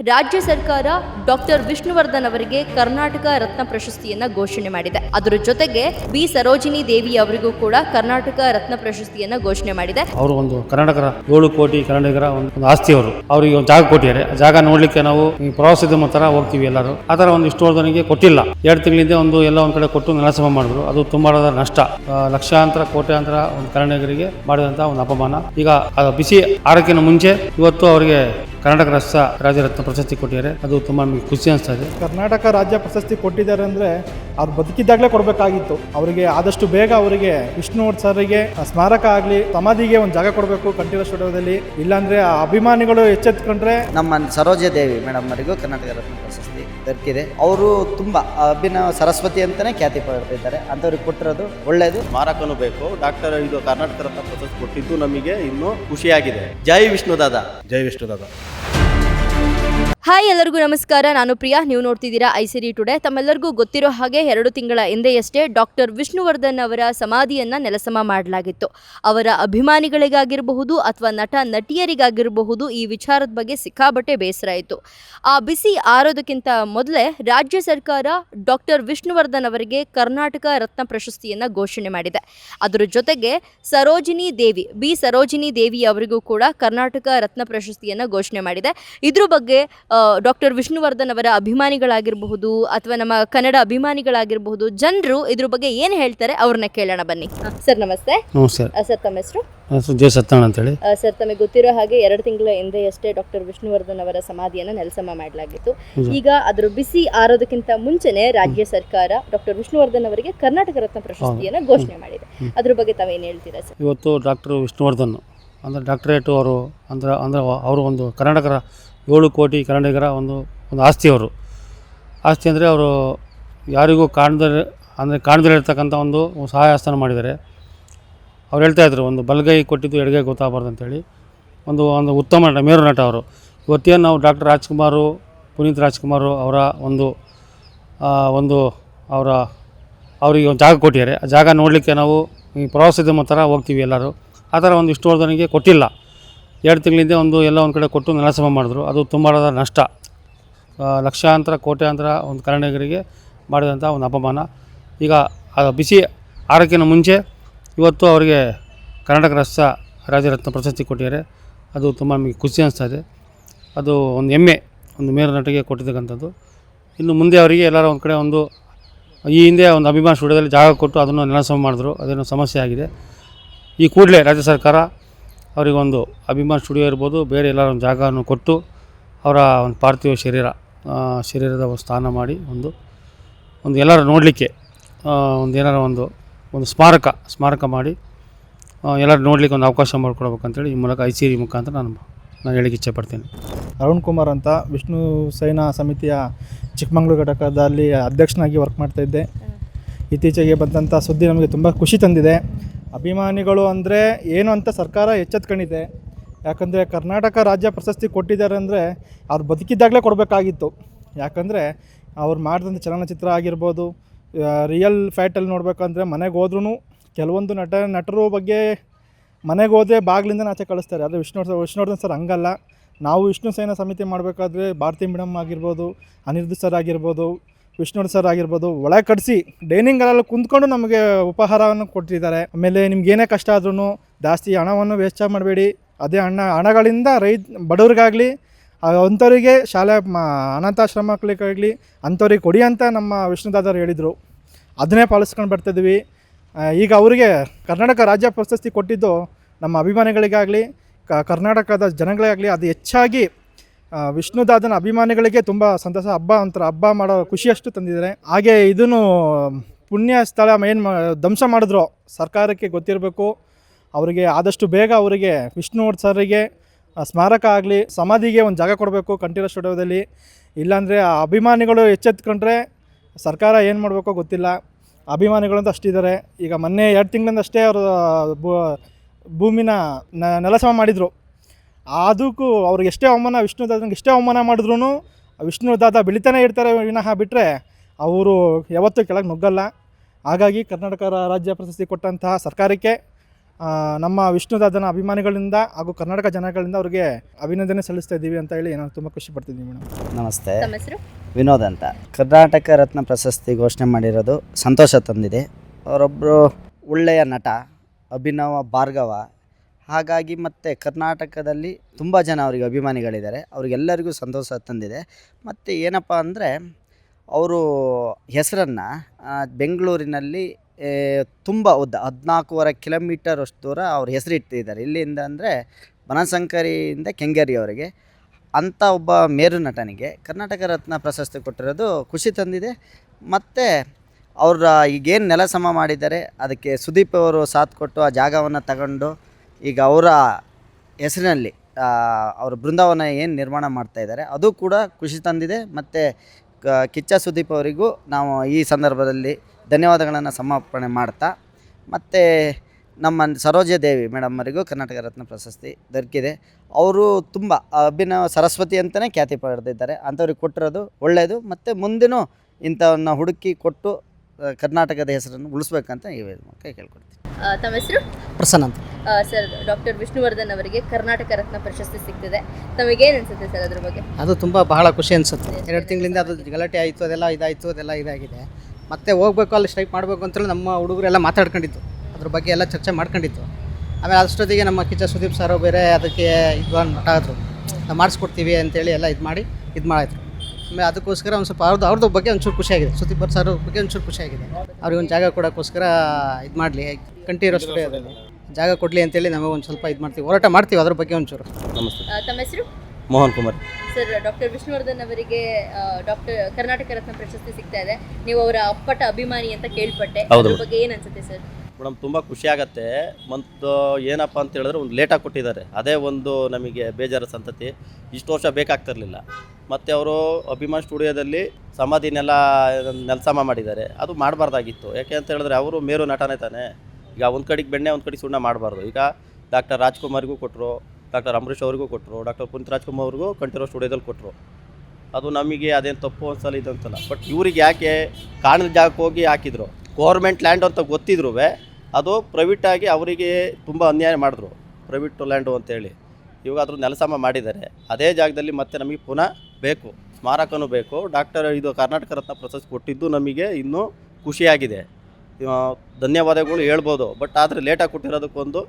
ರಾಜ್ಯ ಸರ್ಕಾರ ಡಾಕ್ಟರ್ ವಿಷ್ಣುವರ್ಧನ್ ಅವರಿಗೆ ಕರ್ನಾಟಕ ರತ್ನ ಪ್ರಶಸ್ತಿಯನ್ನ ಘೋಷಣೆ ಮಾಡಿದೆ. ಅದರ ಜೊತೆಗೆ ಬಿ ಸರೋಜಿನಿ ದೇವಿ ಅವರಿಗೂ ಕೂಡ ಕರ್ನಾಟಕ ರತ್ನ ಪ್ರಶಸ್ತಿಯನ್ನ ಘೋಷಣೆ ಮಾಡಿದೆ. ಅವರು ಒಂದು ಕರ್ನಾಟಕರ ಏಳು ಕೋಟಿ ಕನ್ನಡಿಗರ ಒಂದು ಆಸ್ತಿ ಆಸ್ತಿಯವರು. ಅವರಿಗೆ ಒಂದು ಜಾಗ ಕೊಟ್ಟಿದ್ದಾರೆ. ಜಾಗ ನೋಡ್ಲಿಕ್ಕೆ ನಾವು ಪ್ರವಾಸೋದ್ಯಮ ತರ ಹೋಗ್ತೀವಿ ಎಲ್ಲರೂ. ಆತರ ಒಂದು ಇಷ್ಟೋರ್ಧನಿಗೆ ಕೊಟ್ಟಿಲ್ಲ. ಎರಡು ತಿಂಗಳಿಂದ ಒಂದು ಎಲ್ಲ ಒಂದ್ ಕಡೆ ಕೊಟ್ಟು ನೆಲಸಮ ಮಾಡಿದ್ರು. ಅದು ತುಂಬಾ ನಷ್ಟ. ಲಕ್ಷಾಂತರ, ಕೋಟ್ಯಾಂತರ ಒಂದು ಕನ್ನಡಿಗರಿಗೆ ಮಾಡಿದಂತ ಒಂದು ಅಪಮಾನ. ಈಗ ಬಿಸಿ ಆರಕ್ಕಿಂತ ಮುಂಚೆ ಇವತ್ತು ಅವರಿಗೆ ಕರ್ನಾಟಕ ರಸ ರಾಜ್ಯರತ್ನ ಪ್ರಶಸ್ತಿ ಕೊಟ್ಟಿದ್ದಾರೆ. ಅದು ತುಂಬ ನಮಗೆ ಖುಷಿ ಅನಿಸ್ತಾ ಇದೆ. ಕರ್ನಾಟಕ ರಾಜ್ಯ ಪ್ರಶಸ್ತಿ ಕೊಟ್ಟಿದ್ದಾರೆ ಅಂದರೆ ಅವ್ರು ಬದುಕಿದ್ದಾಗಲೇ ಕೊಡಬೇಕಾಗಿತ್ತು. ಅವರಿಗೆ ಆದಷ್ಟು ಬೇಗ ಅವರಿಗೆ ವಿಷ್ಣುವರ್ಧನ್ ಸರ್ಗೆ ಸ್ಮಾರಕ ಆಗಲಿ ಸಮಾಧಿಗೆ ಒಂದು ಜಾಗ ಕೊಡಬೇಕು ಕಂಠೀರ ಸ್ಟುಡಿಯೋದಲ್ಲಿ. ಇಲ್ಲಾಂದ್ರೆ ಆ ಅಭಿಮಾನಿಗಳು ಎಚ್ಚೆತ್ಕೊಂಡ್ರೆ ನಮ್ಮ ಸರೋಜ ದೇವಿ ಮೇಡಮ್ ಅವರಿಗೂ ಕರ್ನಾಟಕ ರತ್ನ ಪ್ರಶಸ್ತಿ ದೊರಕಿದೆ. ಅವರು ತುಂಬ ಅಭಿನವ ಸರಸ್ವತಿ ಅಂತಾನೆ ಖ್ಯಾತಿ ಪಡೆದಿದ್ದಾರೆ. ಅಂತವ್ರಿಗೆ ಕೊಟ್ಟಿರೋದು ಒಳ್ಳೆಯದು ಸ್ಮಾರಕನು ಬೇಕು. ಡಾಕ್ಟರ್ ಇದು ಕರ್ನಾಟಕ ರತ್ನ ಪ್ರಶಸ್ತಿ ಕೊಟ್ಟಿದ್ದು ನಮಗೆ ಇನ್ನೂ ಖುಷಿಯಾಗಿದೆ. ಜೈ ವಿಷ್ಣು ದಾದಾ. ಜೈ ವಿಷ್ಣು ದಾದಾ. ಹಾಯ್, ಎಲ್ಲರಿಗೂ ನಮಸ್ಕಾರ. ನಾನು ಪ್ರಿಯಾ. ನೀವು ನೋಡ್ತಿದ್ದೀರಾ ಐಸಿರಿ ಟುಡೇ. ತಮ್ಮೆಲ್ಲರಿಗೂ ಗೊತ್ತಿರೋ ಹಾಗೆ ಎರಡು ತಿಂಗಳ ಹಿಂದೆಯಷ್ಟೇ ಡಾಕ್ಟರ್ ವಿಷ್ಣುವರ್ಧನ್ ಅವರ ಸಮಾಧಿಯನ್ನು ನೆಲಸಮ ಮಾಡಲಾಗಿತ್ತು. ಅವರ ಅಭಿಮಾನಿಗಳಿಗಾಗಿರಬಹುದು ಅಥವಾ ನಟ, ನಟಿಯರಿಗಾಗಿರಬಹುದು ಈ ವಿಚಾರದ ಬಗ್ಗೆ ಸಿಕ್ಕಾಬಟ್ಟೆ ಬೇಸರ ಇತ್ತು. ಆ ಬಿಸಿ ಆರೋದಕ್ಕಿಂತ ಮೊದಲೇ ರಾಜ್ಯ ಸರ್ಕಾರ ಡಾಕ್ಟರ್ ವಿಷ್ಣುವರ್ಧನ್ ಅವರಿಗೆ ಕರ್ನಾಟಕ ರತ್ನ ಪ್ರಶಸ್ತಿಯನ್ನು ಘೋಷಣೆ ಮಾಡಿದೆ. ಅದರ ಜೊತೆಗೆ ಸರೋಜಿನಿ ದೇವಿ, ಬಿ ಸರೋಜಿನಿ ದೇವಿ ಅವರಿಗೂ ಕೂಡ ಕರ್ನಾಟಕ ರತ್ನ ಪ್ರಶಸ್ತಿಯನ್ನು ಘೋಷಣೆ ಮಾಡಿದೆ. ಇದ್ರ ಬಗ್ಗೆ ಡಾಕ್ಟರ್ ವಿಷ್ಣುವರ್ಧನ್ ಅವರ ಅಭಿಮಾನಿಗಳಾಗಿರಬಹುದು ಅಥವಾ ನಮ್ಮ ಕನ್ನಡ ಅಭಿಮಾನಿಗಳಾಗಿರಬಹುದು ಜನರು ಇದ್ರ ಬಗ್ಗೆ ಏನು ಹೇಳ್ತಾರೆ ಅವ್ರನ್ನ ಕೇಳೋಣ ಬನ್ನಿ. ಸರ್ ನಮಸ್ತೆ. ಸರ್ ತಮ್ಮ ಹೆಸರು? ನನ್ನ ಹೆಸರು ಜೆ ಹೇಳಿ ಅಂತೇಳಿ. ಸರ್ ತಮಗೆ ಗೊತ್ತಿರೋ ಹಾಗೆ ಎರಡು ತಿಂಗಳ ಹಿಂದೆಯಷ್ಟೇ ಡಾಕ್ಟರ್ ವಿಷ್ಣುವರ್ಧನ್ ಅವರ ಸಮಾಧಿಯನ್ನು ನೆಲಸಮ ಮಾಡಲಾಗಿತ್ತು. ಈಗ ಅದರ ಬಿಸಿ ಆರೋದಕ್ಕಿಂತ ಮುಂಚೆನೆ ರಾಜ್ಯ ಸರ್ಕಾರ ಡಾಕ್ಟರ್ ವಿಷ್ಣುವರ್ಧನ್ ಅವರಿಗೆ ಕರ್ನಾಟಕ ರತ್ನ ಪ್ರಶಸ್ತಿಯನ್ನು ಘೋಷಣೆ ಮಾಡಿದೆ. ಅದ್ರ ಬಗ್ಗೆ ತಾವೇನು ಹೇಳ್ತೀರಾ ಸರ್? ಇವತ್ತು ಡಾಕ್ಟರ್ ವಿಷ್ಣುವರ್ಧನ್ ಅಂದರೆ ಡಾಕ್ಟ್ರೇಟು ಅವರು, ಅಂದರೆ ಅಂದರೆ ಅವರು ಒಂದು ಕರ್ನಾಟಕರ ಏಳು ಕೋಟಿ ಕನ್ನಡಿಗರ ಒಂದು ಒಂದು ಆಸ್ತಿ ಅವರು. ಆಸ್ತಿ ಅಂದರೆ ಅವರು ಯಾರಿಗೂ ಕಾಣದೇ, ಅಂದರೆ ಕಾಣದೇ ಇರ್ತಕ್ಕಂಥ ಒಂದು ಸಹಾಯ ಹಸ್ತನ ಮಾಡಿದ್ದಾರೆ. ಅವ್ರು ಹೇಳ್ತಾ ಇದ್ರು, ಒಂದು ಬಲಗೈ ಕೊಟ್ಟಿದ್ದು ಎಡಗೈ ಗೊತ್ತಾಗಬಾರ್ದು ಅಂತೇಳಿ. ಒಂದು ಒಂದು ಉತ್ತಮ ನಟ, ಮೇರು ನಟ ಅವರು. ಇವತ್ತೇನು ನಾವು ಡಾಕ್ಟರ್ ರಾಜ್ಕುಮಾರು, ಪುನೀತ್ ರಾಜ್ಕುಮಾರು ಅವರ ಒಂದು ಒಂದು ಅವರ, ಅವರಿಗೆ ಒಂದು ಜಾಗ ಕೊಟ್ಟಿದ್ದಾರೆ. ಆ ಜಾಗ ನೋಡಲಿಕ್ಕೆ ನಾವು ಈ ಪ್ರವಾಸೋದ್ಯಮ ಥರ ಹೋಗ್ತೀವಿ ಎಲ್ಲರೂ. ಆ ಥರ ಒಂದು ಇಷ್ಟೋರ್ಧನಿಗೆ ಕೊಟ್ಟಿಲ್ಲ. ಎರಡು ತಿಂಗಳಿಂದ ಒಂದು ಎಲ್ಲ ಒಂದು ಕಡೆ ಕೊಟ್ಟು ನೆಲಸಮ ಮಾಡಿದ್ರು. ಅದು ತುಂಬ ನಷ್ಟ. ಲಕ್ಷಾಂತರ, ಕೋಟ್ಯಾಂತರ ಒಂದು ಕನ್ನಡಿಗರಿಗೆ ಮಾಡಿದಂಥ ಒಂದು ಅಪಮಾನ. ಈಗ ಬಿಸಿ ಆರಕ್ಕಿಂತ ಮುಂಚೆ ಇವತ್ತು ಅವರಿಗೆ ಕರ್ನಾಟಕ ರಸ್ತ ರಾಜರತ್ನ ಪ್ರಶಸ್ತಿ ಕೊಟ್ಟಿದ್ದಾರೆ. ಅದು ತುಂಬ ನಮಗೆ ಖುಷಿ ಇದೆ. ಅದು ಒಂದು ಹೆಮ್ಮೆ, ಒಂದು ಮೇರು ನಟಿಗೆ ಕೊಟ್ಟಿರ್ತಕ್ಕಂಥದ್ದು. ಇನ್ನು ಮುಂದೆ ಅವರಿಗೆ ಎಲ್ಲರೂ ಒಂದು ಕಡೆ ಒಂದು ಈ ಹಿಂದೆ ಒಂದು ಅಭಿಮಾನ ಸ್ಟುಡಿಯೋದಲ್ಲಿ ಜಾಗ ಕೊಟ್ಟು ಅದನ್ನು ನೆಲಸಮ ಮಾಡಿದ್ರು. ಅದೇನೋ ಸಮಸ್ಯೆ ಆಗಿದೆ. ಈ ಕೂಡಲೇ ರಾಜ್ಯ ಸರ್ಕಾರ ಅವರಿಗೆ ಒಂದು ಅಭಿಮಾನ ಸ್ಟುಡಿಯೋ ಇರ್ಬೋದು ಬೇರೆ ಎಲ್ಲರ ಒಂದು ಜಾಗವನ್ನು ಕೊಟ್ಟು ಅವರ ಒಂದು ಪಾರ್ಥಿವ ಶರೀರ ಶರೀರದ ಒಂದು ಸ್ಥಾನ ಮಾಡಿ ಒಂದು ಒಂದು ಎಲ್ಲರೂ ನೋಡಲಿಕ್ಕೆ ಒಂದು ಏನಾರ ಒಂದು ಒಂದು ಸ್ಮಾರಕ ಸ್ಮಾರಕ ಮಾಡಿ ಎಲ್ಲರೂ ನೋಡಲಿಕ್ಕೆ ಒಂದು ಅವಕಾಶ ಮಾಡಿಕೊಡ್ಬೇಕಂತೇಳಿ ಈ ಮೂಲಕ ಐ ಸಿ ಮುಖಾಂತರ ನಾನು ನಾನು ಹೇಳಿಕ್ಕೆ ಇಚ್ಛೆಪಡ್ತೇನೆ. ಅರುಣ್ ಕುಮಾರ್ ಅಂತ ವಿಷ್ಣು ಸೇನಾ ಸಮಿತಿಯ ಚಿಕ್ಕಮಗಳೂರು ಘಟಕದಲ್ಲಿ ಅಧ್ಯಕ್ಷನಾಗಿ ವರ್ಕ್ ಮಾಡ್ತಾಯಿದ್ದೆ ಇತ್ತೀಚೆಗೆ ಬಂದಂಥ ಸುದ್ದಿ ನಮಗೆ ತುಂಬ ಖುಷಿ ತಂದಿದೆ. ಅಭಿಮಾನಿಗಳು ಅಂದರೆ ಏನು ಅಂತ ಸರ್ಕಾರ ಎಚ್ಚೆತ್ಕೊಂಡಿದೆ. ಯಾಕಂದರೆ ಕರ್ನಾಟಕ ರಾಜ್ಯ ಪ್ರಶಸ್ತಿ ಕೊಟ್ಟಿದ್ದಾರೆ ಅಂದರೆ ಅವ್ರು ಬದುಕಿದ್ದಾಗಲೇ ಕೊಡಬೇಕಾಗಿತ್ತು. ಯಾಕಂದರೆ ಅವ್ರು ಮಾಡಿದಂಥ ಚಲನಚಿತ್ರ ಆಗಿರ್ಬೋದು ರಿಯಲ್ ಫ್ಯಾಟಲ್ಲಿ ನೋಡಬೇಕಂದ್ರೆ ಮನೆಗೆ ಹೋದ್ರೂ ಕೆಲವೊಂದು ನಟ, ನಟರು ಬಗ್ಗೆ ಮನೆಗೆ ಹೋದರೆ ಬಾಗಿಲಿಂದ ಆಚೆ ಕಳಿಸ್ತಾರೆ. ಆದರೆ ವಿಷ್ಣು, ವಿಷ್ಣುವರ್ಧನ್ ಸರ್ ಹಂಗಲ್ಲ. ನಾವು ವಿಷ್ಣು ಸೇನಾ ಸಮಿತಿ ಮಾಡಬೇಕಾದ್ರೆ ಭಾರತಿ ಮೇಡಮ್ ಆಗಿರ್ಬೋದು, ಅನಿರುದ್ಧ ಸರ್ ಆಗಿರ್ಬೋದು ವಿಷ್ಣುವರ್ಧನ್ ಸರ್ ಆಗಿರ್ಬೋದು, ಒಳಗೆ ಕಡಿಸಿ ಡೈನಿಂಗ್ ಹಾಲಲ್ಲಿ ಕುಂತ್ಕೊಂಡು ನಮಗೆ ಉಪಹಾರವನ್ನು ಕೊಟ್ಟಿದ್ದಾರೆ. ಆಮೇಲೆ ನಿಮ್ಗೆ ಏನೇ ಕಷ್ಟ ಆದ್ರೂ ಜಾಸ್ತಿ ಹಣವನ್ನು ವೆಚ್ಚ ಮಾಡಬೇಡಿ. ಅದೇ ಹಣ ಹಣಗಳಿಂದ ರೈ ಬಡವ್ರಿಗಾಗಲಿ ಅಂಥವರಿಗೆ ಶಾಲೆ ಅನಾಥಾಶ್ರಮಗಳಿಗಾಗಲಿ ಅಂಥವ್ರಿಗೆ ಕೊಡಿ ಅಂತ ನಮ್ಮ ವಿಷ್ಣುದಾದರು ಹೇಳಿದರು. ಅದನ್ನೇ ಪಾಲಿಸ್ಕೊಂಡು ಬರ್ತಿದ್ವಿ ಈಗ ಅವರಿಗೆ ಕರ್ನಾಟಕ ರಾಜ್ಯ ಪ್ರಶಸ್ತಿ ಕೊಟ್ಟಿದ್ದು ನಮ್ಮ ಅಭಿಮಾನಿಗಳಿಗಾಗಲಿ ಕರ್ನಾಟಕದ ಜನಗಳಿಗಾಗಲಿ ಅದು ಹೆಚ್ಚಾಗಿ ವಿಷ್ಣುದಾದನ ಅಭಿಮಾನಿಗಳಿಗೆ ತುಂಬ ಸಂತಸ. ಹಬ್ಬ ಒಂಥರ ಹಬ್ಬ ಮಾಡೋ ಖುಷಿಯಷ್ಟು ತಂದಿದ್ದಾರೆ. ಹಾಗೆ ಇದನ್ನು ಪುಣ್ಯ ಸ್ಥಳ ಏನು ಧ್ವಂಸ ಮಾಡಿದ್ರು. ಸರ್ಕಾರಕ್ಕೆ ಗೊತ್ತಿರಬೇಕು. ಅವರಿಗೆ ಆದಷ್ಟು ಬೇಗ ಅವರಿಗೆ ವಿಷ್ಣು ಸರ್ಗೆ ಸ್ಮಾರಕ ಆಗಲಿ, ಸಮಾಧಿಗೆ ಒಂದು ಜಾಗ ಕೊಡಬೇಕು ಕಂಠೀರ ಸ್ಟುಡಿಯೋದಲ್ಲಿ. ಇಲ್ಲಾಂದರೆ ಆ ಅಭಿಮಾನಿಗಳು ಎಚ್ಚೆತ್ಕೊಂಡ್ರೆ ಸರ್ಕಾರ ಏನು ಮಾಡಬೇಕೋ ಗೊತ್ತಿಲ್ಲ. ಅಭಿಮಾನಿಗಳಂತ ಅಷ್ಟಿದ್ದಾರೆ ಈಗ ಮೊನ್ನೆ ಎರಡು ತಿಂಗಳಿಂದ ಅಷ್ಟೇ ಅವರು ಭೂಮಿನ ನೆಲಸಮ ಮಾಡಿದರು. ಅದಕ್ಕೂ ಅವ್ರಿಗೆ ಎಷ್ಟೇ ಅವಮಾನ ವಿಷ್ಣು ದಾದನಿಗೆ ಎಷ್ಟೇ ಅವಮಾನ ಮಾಡಿದ್ರು ವಿಷ್ಣು ದಾದ ಬೆಳಿತಾನೆ ಇರ್ತಾರೆ ವಿನಃ ಬಿಟ್ಟರೆ ಅವರು ಯಾವತ್ತೂ ಕೆಳಗೆ ನುಗ್ಗಲ್ಲ. ಹಾಗಾಗಿ ಕರ್ನಾಟಕ ರಾಜ್ಯ ಪ್ರಶಸ್ತಿ ಕೊಟ್ಟಂತಹ ಸರ್ಕಾರಕ್ಕೆ ನಮ್ಮ ನಮ್ಮ ವಿಷ್ಣುದಾದನ ಅಭಿಮಾನಿಗಳಿಂದ ಹಾಗೂ ಕರ್ನಾಟಕ ಜನಗಳಿಂದ ಅವ್ರಿಗೆ ಅಭಿನಂದನೆ ಸಲ್ಲಿಸ್ತಾ ಇದ್ದೀವಿ ಅಂತ ಹೇಳಿ ನಾನು ತುಂಬ ಖುಷಿ ಪಡ್ತಿದ್ದೀನಿ ಮೇಡಮ್. ನಮಸ್ತೆ. ವಿನೋದ್ ಅಂತ. ಕರ್ನಾಟಕ ರತ್ನ ಪ್ರಶಸ್ತಿ ಘೋಷಣೆ ಮಾಡಿರೋದು ಸಂತೋಷ ತಂದಿದೆ. ಅವರೊಬ್ಬರು ಒಳ್ಳೆಯ ನಟ ಅಭಿನವ ಭಾರ್ಗವ ಹಾಗಾಗಿ ಮತ್ತು ಕರ್ನಾಟಕದಲ್ಲಿ ತುಂಬ ಜನ ಅವರಿಗೆ ಅಭಿಮಾನಿಗಳಿದ್ದಾರೆ. ಅವ್ರಿಗೆಲ್ಲರಿಗೂ ಸಂತೋಷ ತಂದಿದೆ. ಮತ್ತು ಏನಪ್ಪ ಅಂದರೆ, ಅವರು ಹೆಸರನ್ನು ಬೆಂಗಳೂರಿನಲ್ಲಿ ತುಂಬ ಉದ್ದ ಹದಿನಾಲ್ಕೂವರೆ ಕಿಲೋಮೀಟರ್ ಅಷ್ಟು ದೂರ ಅವ್ರ ಹೆಸರು ಇಟ್ಟಿದ್ದಾರೆ ಇಲ್ಲಿಂದ ಅಂದರೆ ಕೆಂಗೇರಿ ಅವರಿಗೆ. ಅಂಥ ಒಬ್ಬ ಮೇರು ನಟನಿಗೆ ಕರ್ನಾಟಕ ರತ್ನ ಪ್ರಶಸ್ತಿ ಕೊಟ್ಟಿರೋದು ಖುಷಿ ತಂದಿದೆ. ಮತ್ತು ಅವರ ಈಗೇನು ನೆಲ ಸಮ ಮಾಡಿದ್ದಾರೆ, ಅದಕ್ಕೆ ಸುದೀಪ್ ಅವರು ಸಾಥ್ ಕೊಟ್ಟು ಆ ಜಾಗವನ್ನು ತಗೊಂಡು ಈಗ ಅವರ ಹೆಸರಿನಲ್ಲಿ ಅವರ ಬೃಂದಾವನ ಏನು ನಿರ್ಮಾಣ ಮಾಡ್ತಾ ಇದ್ದಾರೆ, ಅದು ಕೂಡ ಖುಷಿ ತಂದಿದೆ. ಮತ್ತು ಕಿಚ್ಚ ಸುದೀಪ್ ಅವರಿಗೂ ನಾವು ಈ ಸಂದರ್ಭದಲ್ಲಿ ಧನ್ಯವಾದಗಳನ್ನು ಸಮರ್ಪಣೆ ಮಾಡ್ತಾ, ಮತ್ತು ನಮ್ಮ ಸರೋಜ ದೇವಿ ಮೇಡಮ್ ಅವರಿಗೂ ಕರ್ನಾಟಕ ರತ್ನ ಪ್ರಶಸ್ತಿ ದೊರಕಿದೆ. ಅವರು ತುಂಬ ಅಭಿನವ, ಸರಸ್ವತಿ ಅಂತಲೇ ಖ್ಯಾತಿ ಪಡೆದಿದ್ದಾರೆ. ಅಂಥವ್ರಿಗೆ ಕೊಟ್ಟಿರೋದು ಒಳ್ಳೆಯದು ಮತ್ತು ಮುಂದಿನೂ ಇಂಥವನ್ನ ಹುಡುಕಿ ಕೊಟ್ಟು ಕರ್ನಾಟಕದ ಹೆಸರನ್ನು ಉಳಿಸ್ಬೇಕಂತ ಈ ಮೂಲಕ ಕೇಳ್ಕೊಡ್ತೀನಿ. ಆ, ತಮ್ಮ ಹೆಸರು? ಪ್ರಸನ್ನ ಅಂತ. ಸರ್ ಡಾಕ್ಟರ್ ವಿಷ್ಣುವರ್ಧನ್ ಅವರಿಗೆ ಕರ್ನಾಟಕ ರತ್ನ ಪ್ರಶಸ್ತಿ ಸಿಗ್ತಿದೆ. ತಮಗೇನು ಅನ್ಸುತ್ತೆ ಸರ್ ಅದ್ರ ಬಗ್ಗೆ? ಅದು ತುಂಬ ಬಹಳ ಖುಷಿ ಅನಿಸುತ್ತೆ. ಎರಡು ತಿಂಗಳಿಂದ ಅದು ಗಲಾಟೆ ಆಯಿತು ಅದೆಲ್ಲ ಇದಾಯಿತು ಅದೆಲ್ಲ ಇದಾಗಿದೆ. ಮತ್ತೆ ಹೋಗ್ಬೇಕು ಅಲ್ಲಿ ಸ್ಟ್ರೈಕ್ ಮಾಡಬೇಕು ಅಂತೇಳಿ ನಮ್ಮ ಹುಡುಗರೆಲ್ಲ ಮಾತಾಡ್ಕೊಂಡಿತ್ತು ಅದ್ರ ಬಗ್ಗೆ ಎಲ್ಲ ಚರ್ಚೆ ಮಾಡ್ಕೊಂಡಿತ್ತು ಆಮೇಲೆ ಅಷ್ಟೊತ್ತಿಗೆ ನಮ್ಮ ಕಿಚ್ಚ ಸುದೀಪ್ ಸರ್ ಬೇರೆ ಅದಕ್ಕೆ ಇದು ಮಟಾದ್ರು ನಾವು ಮಾಡಿಸ್ಕೊಡ್ತೀವಿ ಅಂತೇಳಿ ಎಲ್ಲ ಇದು ಮಾಡಿ ಇದು ಮಾಡಿದ್ರು ಆಮೇಲೆ ಅದಕ್ಕೋಸ್ಕರ ಒಂದು ಸ್ವಲ್ಪ ಅವ್ರದ್ದು ಅವ್ರದ್ದು ಬಗ್ಗೆ ಒಂಚೂರು ಖುಷಿಯಾಗಿದೆ. ಸುದೀಪ್ ಅವ್ರ ಸರ್ ಬಗ್ಗೆ ಒಂಚೂರು ಖುಷಿಯಾಗಿದೆ. ಅವ್ರಿಗೆ ಒಂದು ಜಾಗ ಕೊಡೋಕ್ಕೋಸ್ಕರ ಇದು ಮಾಡಲಿ. ಕಂಠೀರೋ ಸ್ಟುಡಿಯೋದಲ್ಲಿ ಜಾಗ ಕೊಡಲಿ ಅಂತೇಳಿ ನಮಗೆ ಒಂದು ಸ್ವಲ್ಪ ಇದು ಮಾಡ್ತೀವಿ. ಹೋರಾಟ ಮಾಡ್ತೀವಿ ಅದ್ರ ಬಗ್ಗೆ ಒಂಚೂರು. ನಮಸ್ತೆ. ತಮ್ಮ ಹೆಸರು? ಮೋಹನ್ ಕುಮಾರ್. ಸರ್ ಡಾಕ್ಟರ್ ವಿಷ್ಣುವರ್ಧನ್ ಅವರಿಗೆ ಡಾಕ್ಟರ್ ಕರ್ನಾಟಕ ರತ್ನ ಪ್ರಶಸ್ತಿ ಸಿಗ್ತಾ ಇದೆ. ನೀವು ಅವರ ಅಪ್ಪಟ ಅಭಿಮಾನಿ ಅಂತ ಕೇಳ್ಪಟ್ಟೆ. ಅದ್ರ ಬಗ್ಗೆ ಏನು ಅನ್ಸುತ್ತೆ ಸರ್? ಮೇಡಮ್ ತುಂಬ ಖುಷಿ ಆಗತ್ತೆ. ಮತ್ತು ಏನಪ್ಪ ಅಂತ ಹೇಳಿದ್ರೆ ಒಂದು ಲೇಟಾಗಿ ಕೊಟ್ಟಿದ್ದಾರೆ. ಅದೇ ಒಂದು ನಮಗೆ ಬೇಜಾರು ಸಂತತಿ. ಇಷ್ಟು ವರ್ಷ ಬೇಕಾಗ್ತಿರ್ಲಿಲ್ಲ. ಮತ್ತು ಅವರು ಅಭಿಮಾನ್ ಸ್ಟುಡಿಯೋದಲ್ಲಿ ಸಮಾಧಿನೆಲ್ಲ ನೆಲಸಮ ಮಾಡಿದ್ದಾರೆ. ಅದು ಮಾಡಬಾರ್ದಾಗಿತ್ತು. ಯಾಕೆ ಅಂತ ಹೇಳಿದ್ರೆ ಅವರು ಮೇರು ನಟನೇ ತಾನೆ. ಈಗ ಒಂದು ಕಡೆಗೆ ಬೆಣ್ಣೆ, ಒಂದು ಕಡೆಗೆ ಸುಣ್ಣ ಮಾಡಬಾರ್ದು. ಈಗ ಡಾಕ್ಟರ್ ರಾಜ್ಕುಮಾರ್ಗೂ ಕೊಟ್ಟರು ಡಾಕ್ಟರ್ ಅಂಬರೀಶ್ ಅವ್ರಿಗೂ ಕೊಟ್ಟರು ಡಾಕ್ಟರ್ ಪುನೀತ್ ರಾಜ್ಕುಮಾರ್ ಅವ್ರಿಗೂ ಕಂಠೀರೋ ಸ್ಟುಡಿಯೋದಲ್ಲಿ ಕೊಟ್ಟರು ಅದು ನಮಗೆ ಅದೇನು ತಪ್ಪು ಅನ್ಸಲ್ಲ ಇದು ಅಂತಲ್ಲ. ಬಟ್ ಇವ್ರಿಗೆ ಯಾಕೆ ಕಾಣದ ಜಾಗಕ್ಕೆ ಹೋಗಿ ಹಾಕಿದ್ರು? ಗೌರ್ಮೆಂಟ್ ಲ್ಯಾಂಡ್ ಅಂತ ಗೊತ್ತಿದ್ರು ಅದು ಪ್ರೈವೇಟಾಗಿ ಅವರಿಗೆ ತುಂಬ ಅನ್ಯಾಯ ಮಾಡಿದ್ರು. ಪ್ರೈವೇಟ್ ಲ್ಯಾಂಡು ಅಂತೇಳಿ. ಇವಾಗ ಅದ್ರ ನೆಲಸಮ ಮಾಡಿದ್ದಾರೆ. ಅದೇ ಜಾಗದಲ್ಲಿ ಮತ್ತೆ ನಮಗೆ ಪುನಃ ಬೇಕು, ಸ್ಮಾರಕನೂ ಬೇಕು. ಡಾಕ್ಟರ್ ಇದು ಕರ್ನಾಟಕ ರತ್ನ ಪ್ರಶಸ್ತಿ ಕೊಟ್ಟಿದ್ದು ನಮಗೆ ಇನ್ನೂ ಖುಷಿಯಾಗಿದೆ. ಧನ್ಯವಾದಗಳು ಹೇಳ್ಬೋದು ಬಟ್ ಆದರೆ ಲೇಟಾಗಿ ಕೊಟ್ಟಿರೋದಕ್ಕೊಂದು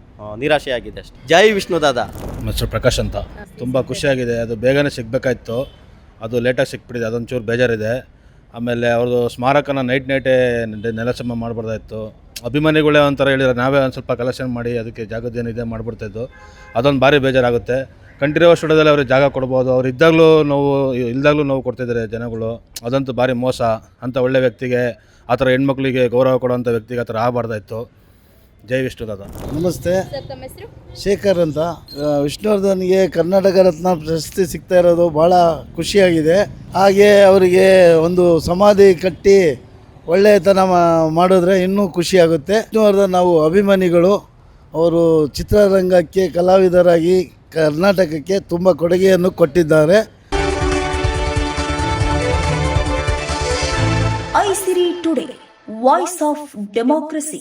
ನಿರಾಶೆಯಾಗಿದೆ ಅಷ್ಟೆ. ಜೈ ವಿಷ್ಣು ದಾದಾ. ಮಿಸ್ಟರ್ ಪ್ರಕಾಶ್ ಅಂತ. ತುಂಬ ಖುಷಿಯಾಗಿದೆ. ಅದು ಬೇಗನೆ ಸಿಗಬೇಕಾಯ್ತು. ಅದು ಲೇಟಾಗಿ ಸಿಕ್ಬಿಟ್ಟಿದೆ. ಅದೊಂಚೂರು ಬೇಜಾರಿದೆ. ಆಮೇಲೆ ಅವ್ರದ್ದು ಸ್ಮಾರಕನ ನೈಟ್ ನೈಟೇ ನೆಲಸಮ ಮಾಡಬಾರ್ದಾಯ್ತು. ಅಭಿಮಾನಿಗಳೇ ಒಂಥರ ಹೇಳಿದ್ರೆ ನಾವೇ ಒಂದು ಸ್ವಲ್ಪ ಕಲೆಕ್ಷನ್ ಮಾಡಿ ಅದಕ್ಕೆ ಜಾಗದ ಏನಿದೆ ಮಾಡ್ಬಿಡ್ತಾಯಿದ್ದು ಅದೊಂದು ಭಾರಿ ಬೇಜಾರಾಗುತ್ತೆ. ಕಂಠೀರವ ಸ್ಟುಡಿಯೋದಲ್ಲಿ ಅವ್ರಿಗೆ ಜಾಗ ಕೊಡ್ಬೋದು. ಅವ್ರು ಇದ್ದಾಗಲೂ ನೋವು ಇಲ್ದಾಗಲೂ ನೋವು ಕೊಡ್ತಿದ್ದಾರೆ ಜನಗಳು. ಅದಂತೂ ಭಾರಿ ಮೋಸ. ಅಂತ ಒಳ್ಳೆ ವ್ಯಕ್ತಿಗೆ ಆ ಥರ ಹೆಣ್ಮಕ್ಳಿಗೆ ಗೌರವ ಕೊಡೋಂಥ ವ್ಯಕ್ತಿಗೆ ಆ ಥರ ಆಗಬಾರ್ದಾಯ್ತು. ಜೈ ವಿಷ್ಣು ದಾದಾ ನಮಸ್ತೆ. ಶೇಖರ್ ಅಂತ. ವಿಷ್ಣುವರ್ಧನ್ಗೆ ಕರ್ನಾಟಕ ರತ್ನ ಪ್ರಶಸ್ತಿ ಸಿಗ್ತಾ ಇರೋದು ಭಾಳ ಖುಷಿಯಾಗಿದೆ. ಹಾಗೆ ಅವರಿಗೆ ಒಂದು ಸಮಾಧಿ ಕಟ್ಟಿ ಒಳ್ಳೆಯತನ ಮಾಡಿದ್ರೆ ಇನ್ನೂ ಖುಷಿಯಾಗುತ್ತೆ. ವಿಷ್ಣುವರ್ಧನ್ ನಾವು ಅಭಿಮಾನಿಗಳು. ಅವರು ಚಿತ್ರರಂಗಕ್ಕೆ ಕಲಾವಿದರಾಗಿ ಕರ್ನಾಟಕಕ್ಕೆ ತುಂಬ ಕೊಡುಗೆಯನ್ನು ಕೊಟ್ಟಿದ್ದಾರೆ. Aisiri today voice of democracy